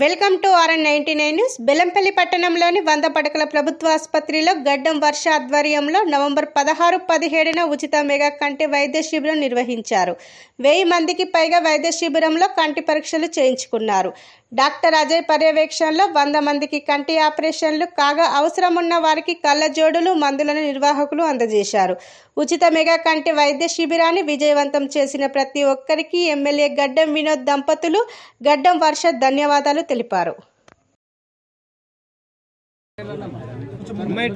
Welcome to RN ninety nine news. Bellampalli పట్టణంలోని వంద పడకల ప్రభుత్వ ఆసుపత్రిలో గడ్డం వర్ష ఆధ్వర్యంలో నవంబర్ పదహారు పదిహేడున ఉచిత మెగా కంటి వైద్య శిబిరం నిర్వహించారు. వెయ్యి మందికి పైగా వైద్య శిబిరంలో కంటి పరీక్షలు చేయించుకున్నారు. డాక్టర్ అజయ్ పర్యవేక్షణలో వంద మందికి కంటి ఆపరేషన్లు కాగా అవసరం ఉన్న వారికి కళ్ళజోడులు మందులను నిర్వాహకులు అందజేశారు. ఉచిత మెగా కంటి వైద్య శిబిరాన్ని విజయవంతం చేసిన ప్రతి ఒక్కరికి ఎమ్మెల్యే గడ్డం వినోద్ దంపతులు గడ్డం వర్ష ధన్యవాదాలు తెలిపారు.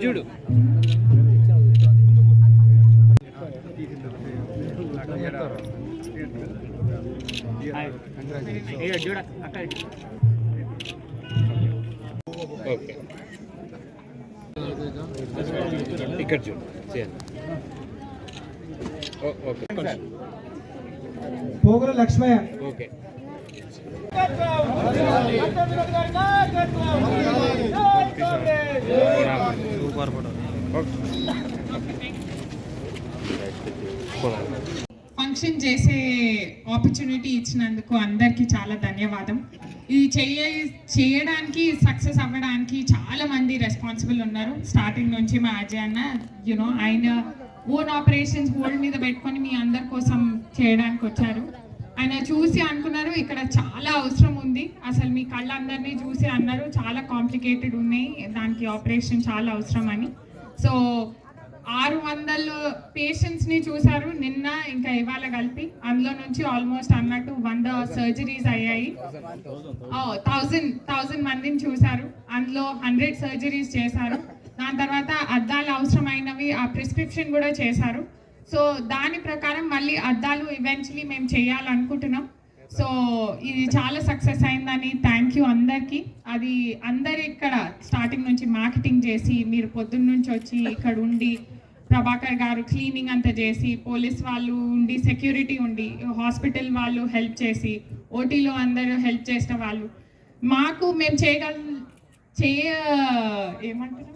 చూడు చూడ. ఓకే ఇక్కడ చూడు okay Pogula Lakshmaiah. Okay. Super photo. Function చేసే ఆపర్చునిటీ ఇచ్చినందుకు అందరికీ చాలా ధన్యవాదం. ఇది చేయ చేయడానికి సక్సెస్ అవ్వడానికి చాలా మంది రెస్పాన్సిబుల్ ఉన్నారు. స్టార్టింగ్ నుంచి మా అజయ్ అన్న యునో ఆయన ఓన్ ఆపరేషన్స్ హోల్డ్ మీద పెట్టుకొని మీ అందరి కోసం చేయడానికి వచ్చారు. ఆయన చూసి అనుకున్నారు ఇక్కడ చాలా అవసరం ఉంది. అసలు మీ కళ్ళందరినీ చూసి అన్నారు చాలా కాంప్లికేటెడ్ ఉన్నాయి. దానికి ఆపరేషన్ చాలా అవసరం అని. సో ఆరు వందల పేషెంట్స్ని చూసారు నిన్న ఇంకా ఇవాళ కలిపి అందులో నుంచి ఆల్మోస్ట్ అన్నట్టు వంద సర్జరీస్ అయ్యాయి. థౌజండ్ థౌజండ్ మందిని చూసారు అందులో హండ్రెడ్ సర్జరీస్ చేశారు. దాని తర్వాత అద్దాలు అవసరమైనవి ఆ ప్రిస్క్రిప్షన్ కూడా చేశారు. సో దాని ప్రకారం మళ్ళీ అద్దాలు ఈవెన్చువలీ మేము చేయాలనుకుంటున్నాం. సో ఇది చాలా సక్సెస్ అయిందని థ్యాంక్ యూ అందరికీ. అది అందరు ఇక్కడ స్టార్టింగ్ నుంచి మార్కెటింగ్ చేసి మీరు పొద్దున్న నుంచి వచ్చి ఇక్కడ ఉండి ప్రభాకర్ గారు క్లీనింగ్ అంతా చేసి పోలీస్ వాళ్ళు ఉండి సెక్యూరిటీ ఉండి హాస్పిటల్ వాళ్ళు హెల్ప్ చేసి ఓటీలో అందరూ హెల్ప్ చేసిన వాళ్ళు. మాకు మేము చేయగల చేయ ఏమంటారు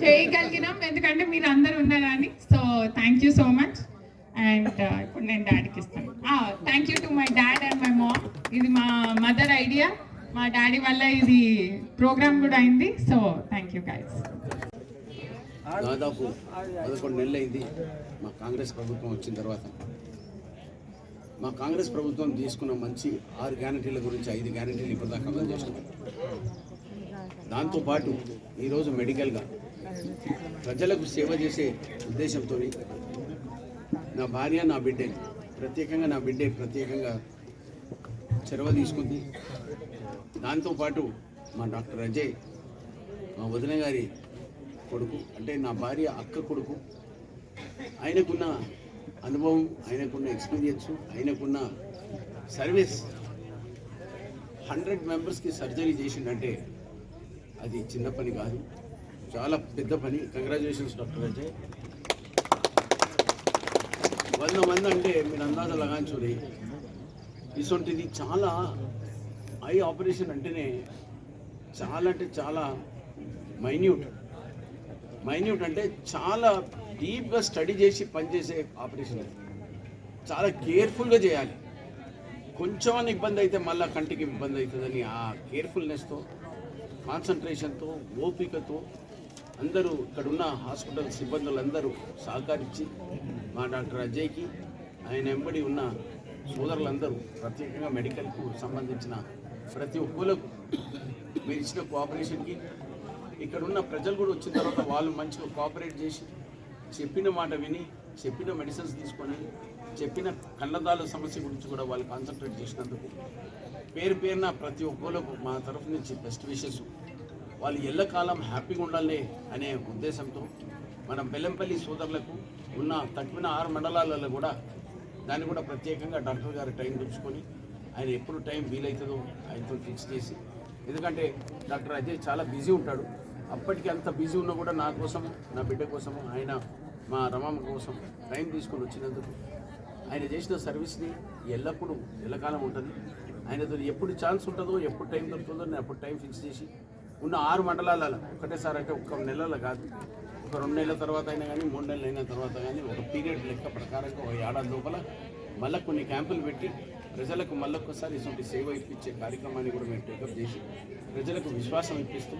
చేయగలిగినాం. ఎందుకంటే మీరు అందరు ఉన్నారని. So thank you so much. And ఇప్పుడు నేను డాడీకి ఇస్తాను. Thank you to my dad and my mom ఇది మా మదర్ ఐడియా మా డాడీ వల్ల ఇది ప్రోగ్రామ్ కూడా అయింది. సో థ్యాంక్ యూ గైస్ దాదాపు పదకొండు నెలలు అయింది మా కాంగ్రెస్ ప్రభుత్వం వచ్చిన తర్వాత మా కాంగ్రెస్ ప్రభుత్వం తీసుకున్న మంచి ఆరు గ్యారంటీల గురించి ఐదు గ్యారంటీలు ఇప్పటిదాకా అమలు చేసినాం దాంతోపాటు ఈరోజు మెడికల్గా ప్రజలకు సేవ చేసే ఉద్దేశంతో నా భార్య నా బిడ్డే. ప్రత్యేకంగా నా బిడ్డే ప్రత్యేకంగా చొరవ తీసుకుంది. దాంతోపాటు మా డాక్టర్ అజయ్ మా వదిన గారి కొడుకు అంటే నా భార్య అక్క కొడుకు ఆయనకున్న అనుభవం ఆయనకున్న ఎక్స్పీరియన్స్ ఆయనకున్న సర్వీస్ హండ్రెడ్ మెంబర్స్కి సర్జరీ చేసిండంటే అది చిన్న పని కాదు. చాలా పెద్ద పని. Congratulations doctor Ajay. వంద మంది అంటే మీరు అందాజ లగాంచుని ఇటువంటిది చాలా ఐ ఆపరేషన్ అంటేనే చాలా అంటే చాలా మైన్యూట్ మైన్యూట్ అంటే చాలా డీప్గా స్టడీ చేసి పనిచేసే ఆపరేషన్ అది. చాలా కేర్ఫుల్గా చేయాలి. కొంచెం ఇబ్బంది అయితే మళ్ళీ కంటికి ఇబ్బంది అవుతుందని ఆ కేర్ఫుల్నెస్తో కాన్సన్ట్రేషన్తో ఓపికతో అందరూ ఇక్కడున్న హాస్పిటల్ సిబ్బందులందరూ సహకరించి మా డాక్టర్ అజయ్కి ఆయన వెంబడి ఉన్న సోదరులందరూ ప్రత్యేకంగా మెడికల్కు సంబంధించిన ప్రతి ఒక్కరికి మీరు ఇచ్చిన కోఆపరేషన్కి. ఇక్కడ ఉన్న ప్రజలు కూడా వచ్చిన తర్వాత వాళ్ళు మంచిగా కోఆపరేట్ చేసి చెప్పిన మాట విని చెప్పిన మెడిసిన్స్ తీసుకొని చెప్పిన కళ్ళదాల సమస్య గురించి కూడా వాళ్ళు కాన్సన్ట్రేట్ చేసినందుకు పేరు పేరున ప్రతి ఒక్కరికి మా తరఫు నుంచి బెస్ట్ విషెస్ వాళ్ళు ఎల్లకాలం హ్యాపీగా ఉండాలి అనే ఉద్దేశంతో మనం బెల్లంపల్లి సోదరులకు ఉన్న తక్కువ ఆరు మండలాలలో కూడా దాన్ని కూడా ప్రత్యేకంగా డాక్టర్ గారు టైం తెచ్చుకొని ఆయన ఎప్పుడు టైం వీలవుతుందో ఆయనతో ఫిక్స్ చేసి ఎందుకంటే డాక్టర్ అజయ్ చాలా బిజీ ఉంటాడు. అప్పటికి అంత బిజీ ఉన్నా కూడా నా కోసం నా బిడ్డ కోసం ఆయన మా రమమ్మ కోసం టైం తీసుకొని వచ్చినందుకు ఆయన చేసిన సర్వీస్ని ఎల్లప్పుడూ ఎల్లకాలం ఉంటుంది. ఆయనతో ఎప్పుడు ఛాన్స్ ఉంటుందో ఎప్పుడు టైం దొరుకుతుందో నేను అప్పుడు టైం ఫిక్స్ చేసి ఉన్న ఆరు మండలాలలో ఒకటేసారి అంటే ఒక నెలలో కాదు ఒక రెండు నెలల తర్వాత అయినా కానీ మూడు నెలలు అయిన తర్వాత కానీ ఒక పీరియడ్ లెక్క ప్రకారంగా ఒక ఏడాది లోపల మళ్ళీ కొన్ని క్యాంపులు పెట్టి ప్రజలకు మళ్ళొక్కసారి ఇటువంటి సేవ ఇప్పించే కార్యక్రమాన్ని కూడా మేము టేకప్ చేసి ప్రజలకు విశ్వాసం ఇప్పిస్తూ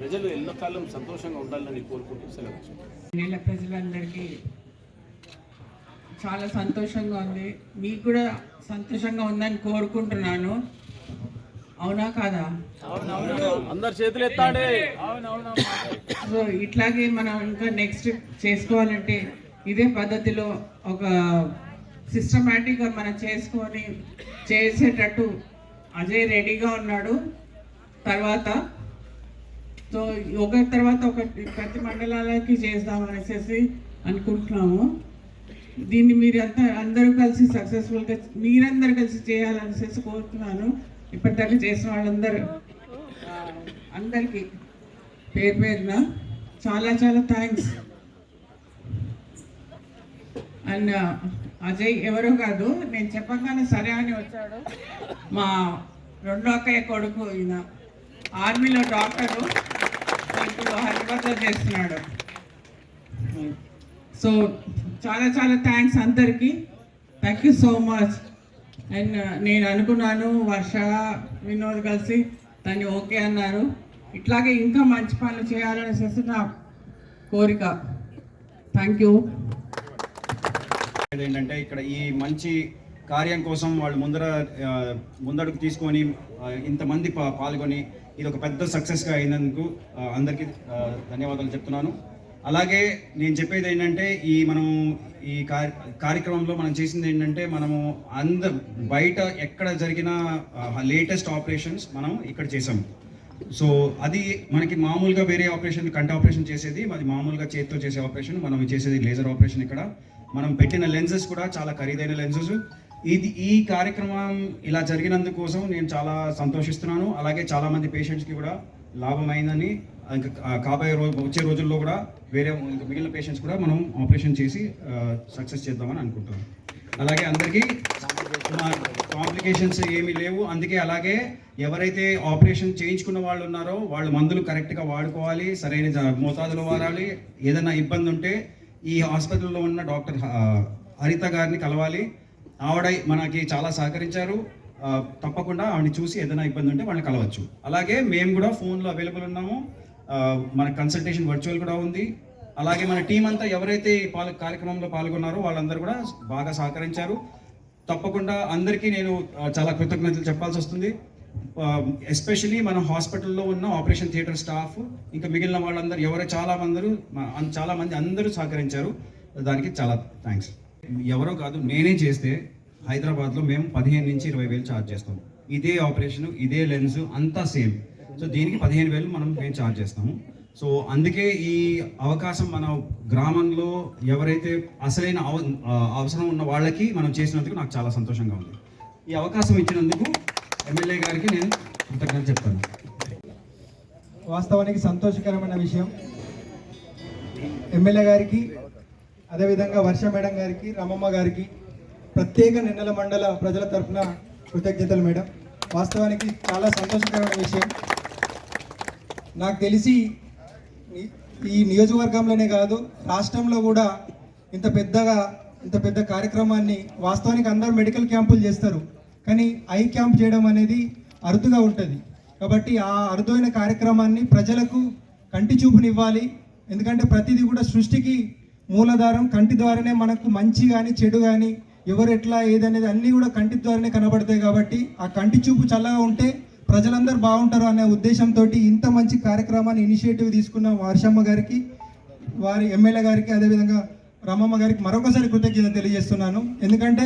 ప్రజలు ఎల్లకాలం సంతోషంగా ఉండాలని కోరుకుంటూ సెలవు నెల ప్రజలందరికీ చాలా సంతోషంగా ఉంది. మీకు కూడా సంతోషంగా ఉందని కోరుకుంటున్నాను. అవునా కాదా? అందరు చేతులు ఎత్తాడే. సో ఇట్లాగే మనం ఇంకా నెక్స్ట్ చేసుకోవాలంటే ఇదే పద్ధతిలో ఒక సిస్టమేటిక్గా మనం చేసుకొని చేసేటట్టు అజయ్ రెడీగా ఉన్నాడు. తర్వాత సో ఒకరి తర్వాత ఒకటి ప్రతి మండలాలకి చేద్దాం అనేసి అనుకుంటున్నాము. దీన్ని మీరు అంతా అందరూ కలిసి సక్సెస్ఫుల్గా మీరందరూ కలిసి చేయాలనేసి కోరుతున్నాను. ఇప్పటిదాకా చేసిన వాళ్ళందరూ అందరికీ పేరు పేరున చాలా చాలా థ్యాంక్స్ అండ్ అజయ్ ఎవరో కాదు నేను చెప్పగానే సరే అని వచ్చాడు. మా రెండో అక్కయ్య కొడుకు ఈయన ఆర్మీలో డాక్టరు ఇప్పుడు హైదరాబాద్లో చేస్తున్నాడు. సో చాలా చాలా థ్యాంక్స్ అందరికీ. Thank you so much and నేను అనుకున్నాను వర్ష వినోద్ కలిసి దాన్ని ఓకే అన్నారు. ఇట్లాగే ఇంకా మంచి పనులు చేయాలనేసి నా కోరిక. థ్యాంక్ యూ ఏంటంటే ఇక్కడ ఈ మంచి కార్యం కోసం వాళ్ళు ముందర ముందడుగు తీసుకొని ఇంతమంది పాల్గొని ఇది ఒక పెద్ద సక్సెస్గా అయినందుకు అందరికీ ధన్యవాదాలు చెప్తున్నాను. అలాగే నేను చెప్పేది ఏంటంటే ఈ మనం ఈ కార్యక్రమంలో మనం చేసింది ఏంటంటే మనము అంద బయట ఎక్కడ జరిగిన లేటెస్ట్ ఆపరేషన్స్ మనం ఇక్కడ చేసాము సో అది మనకి మామూలుగా వేరే ఆపరేషన్ కంటి ఆపరేషన్ చేసేది అది మామూలుగా చేతితో చేసే ఆపరేషన్ మనం చేసేది లేజర్ ఆపరేషన్ ఇక్కడ. మనం పెట్టిన లెన్సెస్ కూడా చాలా ఖరీదైన లెన్సెస్. ఇది ఈ కార్యక్రమం ఇలా జరిగినందుకోసం నేను చాలా సంతోషిస్తున్నాను. అలాగే చాలామంది పేషెంట్స్కి కూడా లాభమైందని ఇంకా కాబోయే రోజు వచ్చే రోజుల్లో కూడా వేరే ఇంకా మిగిలిన పేషెంట్స్ కూడా మనం ఆపరేషన్ చేసి సక్సెస్ చేద్దామని అనుకుంటున్నాం. అలాగే అందరికీ కాంప్లికేషన్స్ ఏమీ లేవు. అందుకే అలాగే ఎవరైతే ఆపరేషన్ చేయించుకున్న వాళ్ళు ఉన్నారో వాళ్ళు మందులు కరెక్ట్గా వాడుకోవాలి సరైన మోతాదులో వాడాలి. ఏదైనా ఇబ్బంది ఉంటే ఈ హాస్పిటల్లో ఉన్న డాక్టర్ హరిత గారిని కలవాలి. ఆవిడ మనకి చాలా సహకరించారు. తప్పకుండా ఆవిడని చూసి ఏదైనా ఇబ్బంది ఉంటే వాళ్ళని కలవచ్చు. అలాగే మేము కూడా ఫోన్లో అవైలబుల్ ఉన్నాము. మన కన్సల్టేషన్ వర్చువల్ కూడా ఉంది. అలాగే మన టీం అంతా ఎవరైతే పాల్ కార్యక్రమంలో పాల్గొన్నారో వాళ్ళందరూ కూడా బాగా సహకరించారు. తప్పకుండా అందరికీ నేను చాలా కృతజ్ఞతలు చెప్పాల్సి వస్తుంది. ఎస్పెషలీ మన హాస్పిటల్లో ఉన్న ఆపరేషన్ థియేటర్ స్టాఫ్ ఇంకా మిగిలిన వాళ్ళందరూ ఎవరు చాలా మందరూ అన్- చాలా మంది అందరూ సహకరించారు. దానికి చాలా థ్యాంక్స్ ఎవరో కాదు నేనే చేస్తే హైదరాబాద్లో మేము పదిహేను నుంచి ఇరవై వేలు ఛార్జ్ చేస్తాం. ఇదే ఆపరేషన్ ఇదే లెన్స్ అంతా సేమ్ సో దీనికి పదిహేను వేలు మనం మేము ఛార్జ్ చేస్తాము. సో అందుకే ఈ అవకాశం మన గ్రామంలో ఎవరైతే అసలైన అవ అవసరం ఉన్న వాళ్ళకి మనం చేసినందుకు నాకు చాలా సంతోషంగా ఉంది. ఈ అవకాశం ఇచ్చినందుకు ఎమ్మెల్యే గారికి నేను కృతజ్ఞత చెప్తాను. వాస్తవానికి సంతోషకరమైన విషయం. ఎమ్మెల్యే గారికి అదేవిధంగా వర్ష మేడం గారికి రమమ్మ గారికి ప్రత్యేక నిన్నెల మండల ప్రజల తరఫున కృతజ్ఞతలు మేడం. వాస్తవానికి చాలా సంతోషకరమైన విషయం. నాకు తెలిసి ఈ- నియోజకవర్గంలోనే కాదు రాష్ట్రంలో కూడా ఇంత పెద్దగా ఇంత పెద్ద కార్యక్రమాన్ని వాస్తవానికి అందరూ మెడికల్ క్యాంపులు చేస్తారు. కానీ ఐ క్యాంప్ చేయడం అనేది అరుదుగా ఉంటుంది. కాబట్టి ఆ అరుదైన కార్యక్రమాన్ని ప్రజలకు కంటి చూపునివ్వాలి. ఎందుకంటే ప్రతిదీ కూడా సృష్టికి మూలాధారం కంటి ద్వారానే మనకు మంచి కానీ చెడు కానీ ఎవరు ఎట్లా ఏదనేది అన్నీ కూడా కంటి ద్వారానే కనబడతాయి కాబట్టి ఆ కంటి చూపు చల్లగా ఉంటే ప్రజలందరూ బాగుంటారు అనే ఉద్దేశంతో ఇంత మంచి కార్యక్రమాన్ని ఇనిషియేటివ్ తీసుకున్న వార్షమ్మ గారికి వారి ఎమ్మెల్యే గారికి అదేవిధంగా రమమ్మ గారికి మరొకసారి కృతజ్ఞత తెలియజేస్తున్నాను. ఎందుకంటే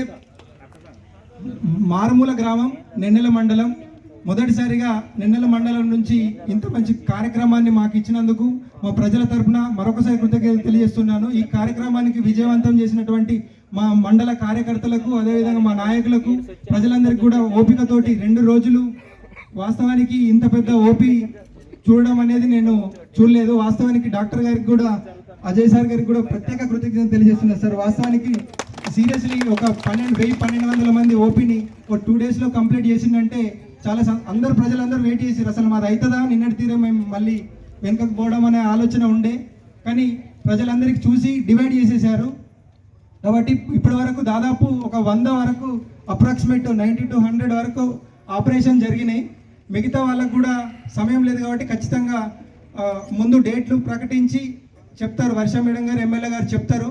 మారుమూల గ్రామం నెన్నెల మండలం మొదటిసారిగా నిన్నెల మండలం నుంచి ఇంత మంచి కార్యక్రమాన్ని మాకు ఇచ్చినందుకు మా ప్రజల తరఫున మరొకసారి కృతజ్ఞత తెలియజేస్తున్నాను. ఈ కార్యక్రమానికి విజయవంతం చేసినటువంటి మా మండల కార్యకర్తలకు అదేవిధంగా మా నాయకులకు ప్రజలందరికీ కూడా ఓపికతోటి రెండు రోజులు వాస్తవానికి ఇంత పెద్ద ఓపి చూడడం అనేది నేను చూడలేదు. వాస్తవానికి డాక్టర్ గారికి కూడా అజయ్ సార్ గారికి కూడా ప్రత్యేక కృతజ్ఞత తెలియజేస్తున్నారు సార్. వాస్తవానికి సీరియస్లీ ఒక పన్నెండు వెయ్యి పన్నెండు వందల మంది ఓపీని ఒక టూ డేస్లో కంప్లీట్ చేసిందంటే చాలా అందరు ప్రజలందరూ వెయిట్ చేసారు అసలు మాది అవుతుందా? నిన్నటి తీరే మేము మళ్ళీ వెనుకకు పోవడం అనే ఆలోచన ఉండే. కానీ ప్రజలందరికీ చూసి డివైడ్ చేసేసారు కాబట్టి ఇప్పటి వరకు దాదాపు ఒక వంద వరకు అప్రాక్సిమేట్ నైంటీ టు హండ్రెడ్ వరకు ఆపరేషన్ జరిగినాయి. మిగతా వాళ్ళకు కూడా సమయం లేదు కాబట్టి ఖచ్చితంగా ముందు డేట్లు ప్రకటించి చెప్తారు. వర్ష మేడం గారు ఎమ్మెల్యే గారు చెప్తారు.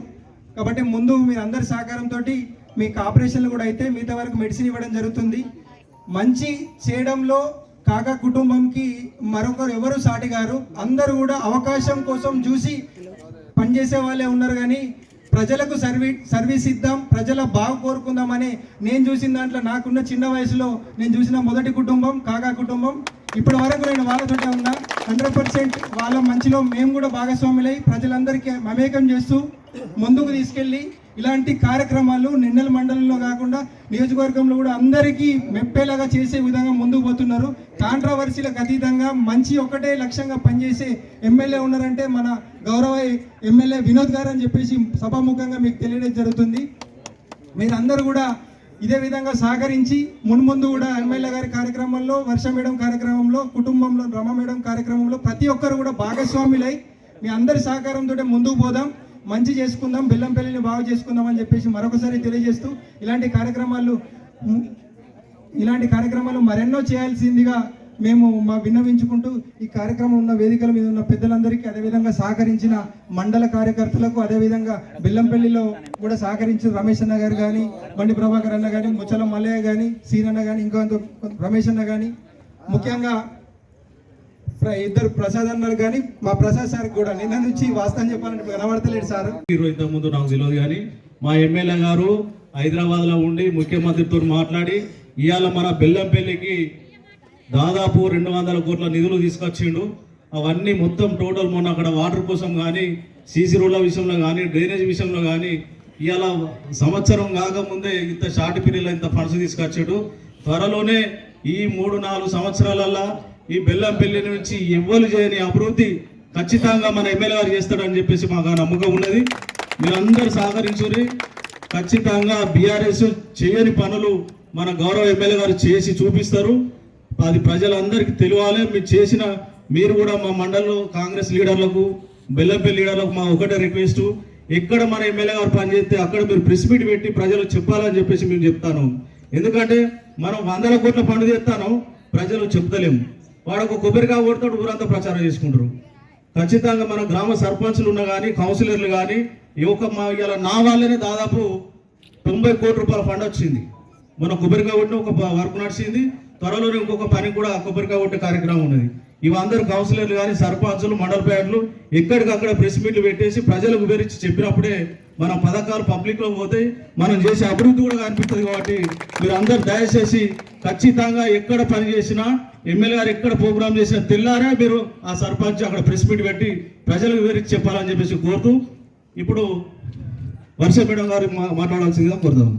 కాబట్టి ముందు మీరు అందరి సహకారంతో మీకు ఆపరేషన్లు కూడా అయితే మిగతా వరకు మెడిసిన్ ఇవ్వడం జరుగుతుంది. మంచి చేయడంలో కాక కుటుంబంకి మరొకరు ఎవరు సాటి గారు అందరూ కూడా అవకాశం కోసం చూసి పనిచేసే వాళ్ళే ఉన్నారు కానీ ప్రజలకు సర్వీ సర్వీస్ ఇద్దాం ప్రజల బాగు కోరుకుందామని నేను చూసిన దాంట్లో నాకున్న చిన్న వయసులో నేను చూసిన మొదటి కుటుంబం కాకా కుటుంబం. ఇప్పటి వరకు నేను వాళ్ళతోటే ఉన్నా. హండ్రెడ్ పర్సెంట్ వాళ్ళ మంచిలో మేము కూడా భాగస్వాములై ప్రజలందరికీ మమేకం చేస్తూ ముందుకు తీసుకెళ్ళి ఇలాంటి కార్యక్రమాలు నిన్నెల మండలంలో కాకుండా నియోజకవర్గంలో కూడా అందరికీ మెప్పేలాగా చేసే విధంగా ముందుకు పోతున్నారు. కాంట్రవర్సీలకు అతీతంగా మంచి ఒకటే లక్ష్యంగా పనిచేసే ఎమ్మెల్యే ఉన్నారంటే మన గౌరవ ఎమ్మెల్యే వినోద్ గారు అని చెప్పేసి సభాముఖంగా మీకు తెలియడం జరుగుతుంది. మీరందరూ కూడా ఇదే విధంగా సహకరించి మున్ముందు కూడా ఎమ్మెల్యే గారి కార్యక్రమంలో వర్ష మేడం కార్యక్రమంలో కుటుంబంలో రమ మేడం కార్యక్రమంలో ప్రతి ఒక్కరు కూడా భాగస్వాములై మీ అందరి సహకారంతో ముందుకు పోదాం. మంచి చేసుకుందాం బెల్లంపల్లిని బాగు చేసుకుందాం అని చెప్పేసి మరొకసారి తెలియజేస్తూ ఇలాంటి కార్యక్రమాలు ఇలాంటి కార్యక్రమాలు మరెన్నో చేయాల్సిందిగా మేము మా విన్నవించుకుంటూ ఈ కార్యక్రమం ఉన్న వేదికల మీద ఉన్న పెద్దలందరికీ అదేవిధంగా సహకరించిన మండల కార్యకర్తలకు అదేవిధంగా బెల్లంపల్లిలో కూడా సహకరించిన రమేష్ అన్న గారు కానీ బండి ప్రభాకర్ అన్న కానీ ముచ్చల మల్లయ్య కానీ సీనన్న కానీ ఇంకా రమేష్ అన్న కానీ ముఖ్యంగా ఇద్దరు ప్రసాద్ అన్నారు కానీ మా ప్రసాద్ సార్ కూడా నిన్న నుంచి వాస్తవం చెప్పాలంటే కనబడతలేదు సార్. మీరు ఇంతకు ముందు నాకు తెలియదు కానీ మా ఎమ్మెల్యే గారు హైదరాబాద్లో ఉండి ముఖ్యమంత్రితో మాట్లాడి ఇవాళ మన బెల్లంపల్లికి దాదాపు రెండు వందల కోట్ల నిధులు తీసుకొచ్చిండు. అవన్నీ మొత్తం టోటల్ మొన్న అక్కడ వాటర్ కోసం కానీ సీసీ రోడ్ల విషయంలో కానీ డ్రైనేజ్ విషయంలో కానీ ఇవాళ సంవత్సరం కాకముందే ఇంత షార్ట్ పీరియడ్లో ఇంత ఫండ్స్ తీసుకొచ్చాడు. త్వరలోనే ఈ మూడు నాలుగు సంవత్సరాలల్లో ఈ బెల్లంపల్లి నుంచి ఎవ్వరు చేయని అభివృద్ధి ఖచ్చితంగా మన ఎమ్మెల్యే గారు చేస్తాడని చెప్పేసి మాకు ఆ నమ్మకం ఉన్నది. మీరందరూ సహకరించుని ఖచ్చితంగా బీఆర్ఎస్ చేయని పనులు మన గౌరవ ఎమ్మెల్యే గారు చేసి చూపిస్తారు. అది ప్రజలందరికీ తెలియాలి. మీరు చేసిన మీరు కూడా మా మండలంలో కాంగ్రెస్ లీడర్లకు బెల్లంపల్లి లీడర్లకు మా ఒకటే రిక్వెస్ట్. ఎక్కడ మన ఎమ్మెల్యే గారు పనిచేస్తే అక్కడ మీరు ప్రెస్ మీట్ పెట్టి ప్రజలు చెప్పాలని చెప్పేసి మేము చెప్తాను. ఎందుకంటే మనం వందల కోట్ల పనులు చేస్తాను ప్రజలు చెప్తలేము. వాడు ఒక కొబ్బరికాయ కొడతాడు ఊరంతా ప్రచారం చేసుకుంటారు. ఖచ్చితంగా మన గ్రామ సర్పంచ్లు ఉన్నా కానీ కౌన్సిలర్లు కానీ ఈ ఒక మా ఇలా నా వాళ్ళనే దాదాపు తొంభై కోట్ల రూపాయల ఫండ్ వచ్చింది. మన కొబ్బరికాయ కొట్టిన ఒక వర్క్ నడిచింది. త్వరలోనే ఇంకొక పని కూడా కొబ్బరికాయ కొట్టే కార్యక్రమం ఉన్నది. ఇవందరూ కౌన్సిలర్లు కానీ సర్పంచులు మండల ప్యాడ్లు ఎక్కడికక్కడ ప్రెస్ మీట్లు పెట్టేసి ప్రజలకు వివరించి చెప్పినప్పుడే మన పథకాలు పబ్లిక్లో పోతే మనం చేసే అభివృద్ధి కూడా కనిపిస్తుంది కాబట్టి మీరు అందరు దయచేసి ఖచ్చితంగా ఎక్కడ పని చేసినా ఎమ్మెల్యే గారు ఎక్కడ ప్రోగ్రామ్ చేసినా తెల్లారే మీరు ఆ సర్పంచ్ అక్కడ ప్రెస్ మీట్ పెట్టి ప్రజలకు వివరించి చెప్పాలని చెప్పేసి కోరుతూ ఇప్పుడు వర్ష మేడం గారు మాట్లాడాల్సిందిగా కోరుతాము